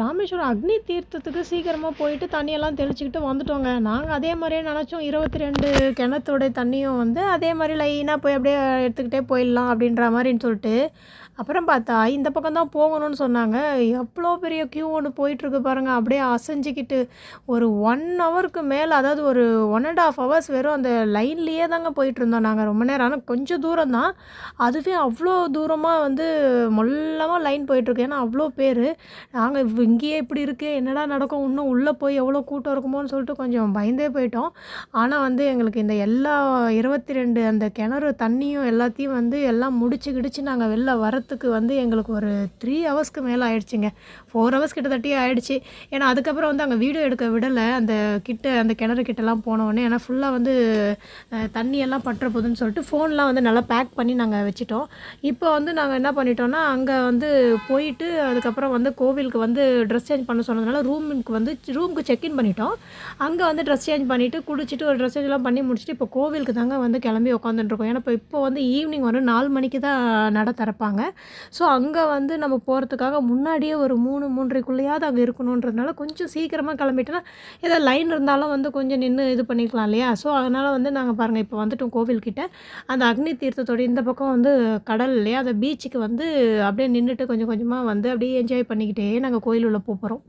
ராமேஸ்வரம் அக்னி தீர்த்தத்துக்கு சீக்கிரமாக போயிட்டு தண்ணியெல்லாம் தெளிச்சுக்கிட்டு வந்துட்டோங்க. நாங்கள் அதே மாதிரியே நினச்சோம். இருபத்தி ரெண்டு கிணத்தோட தண்ணியும் வந்து அதே மாதிரி லைனாக போய் அப்படியே எடுத்துக்கிட்டே போயிடலாம் அப்படின்ற மாதிரின்னு சொல்லிட்டு அப்புறம் பார்த்தா இந்த பக்கம் தான் போகணும்னு சொன்னாங்க. எவ்வளோ பெரிய க்யூ ஒன்று போயிட்டுருக்கு பாருங்கள் அப்படியே அசைஞ்சிக்கிட்டு ஒரு ஒன் ஹவருக்கு மேலே அதாவது ஒரு ஒன் அண்ட் ஆஃப் ஹவர்ஸ் வெறும் அந்த லைன்லேயே தாங்க போயிட்டுருந்தோம் நாங்கள் ரொம்ப நேரம். ஆனால் கொஞ்சம் தூரம் தான். அதுவே அவ்வளோ தூரமாக வந்து மொல்லமாக லைன் போயிட்டுருக்கு. ஏன்னா அவ்வளோ பேர். நாங்கள் இங்கேயே இப்படி இருக்குது என்னடா நடக்கும்? இன்னும் உள்ளே போய் எவ்வளோ கூட்டம் இருக்குமோன்னு சொல்லிட்டு கொஞ்சம் பயந்தே போயிட்டோம். ஆனால் வந்து எங்களுக்கு இந்த எல்லா இருபத்தி ரெண்டு அந்த கிணறு தண்ணியும் எல்லாத்தையும் வந்து எல்லாம் முடிச்சு கிடிச்சு நாங்கள் வெளில வரத்துக்கு வந்து எங்களுக்கு ஒரு த்ரீ ஹவர்ஸ்க்கு மேலே ஆயிடுச்சுங்க. ஃபோர் ஹவர்ஸ் கிட்டத்தட்டே ஆயிடுச்சு. ஏன்னா அதுக்கப்புறம் வந்து அங்கே வீடியோ எடுக்க விடலை. அந்த கிட்ட அந்த கிணறு கிட்டலாம் போனோடனே ஏன்னா ஃபுல்லாக வந்து தண்ணியெல்லாம் பற்ற போதுன்னு சொல்லிட்டு ஃபோன்லாம் வந்து நல்லா பேக் பண்ணி நாங்கள் வச்சுட்டோம். இப்போ வந்து நாங்கள் என்ன பண்ணிட்டோம்னா அங்கே வந்து போயிட்டு அதுக்கப்புறம் வந்து கோவிலுக்கு வந்து ட்ரெஸ் சேஞ்ச் பண்ண சொன்னதுனால ரூமுக்கு வந்து ரூமுக்கு செக்இன் பண்ணிட்டோம். அங்கே வந்து ட்ரெஸ் சேஞ்ச் பண்ணிவிட்டு குடிச்சிட்டு ஒரு ட்ரெஸ் சேஞ்ச்லாம் பண்ணி முடிச்சுட்டு இப்போ கோவிலுக்கு தாங்க வந்து கிளம்பி உட்காந்துட்டுருக்கோம் ஏன்னா இப்போ இப்போ வந்து ஈவினிங் வந்து நாலு மணிக்கு தான் நட திறப்பாங்க. ஸோ அங்கே வந்து நம்ம போகிறதுக்காக முன்னாடியே ஒரு மூணு மூன்றைக்குள்ளேயாவது அங்கே இருக்கணுன்றதுனால கொஞ்சம் சீக்கிரமாக கிளம்பிட்டோன்னா ஏதோ லைன் இருந்தாலும் வந்து கொஞ்சம் நின்று இது பண்ணிக்கலாம் இல்லையா? ஸோ அதனால் வந்து நாங்கள் பாருங்கள் இப்போ வந்துட்டோம் கோவில்கிட்ட. அந்த அக்னி தீர்த்தத்தோட இந்த பக்கம் வந்து கடல் இல்லையா? அந்த பீச்சுக்கு வந்து அப்படியே நின்றுட்டு கொஞ்சம் கொஞ்சமாக வந்து அப்படியே என்ஜாய் பண்ணிக்கிட்டே நாங்கள் கோயில் உள்ள போகிறோம்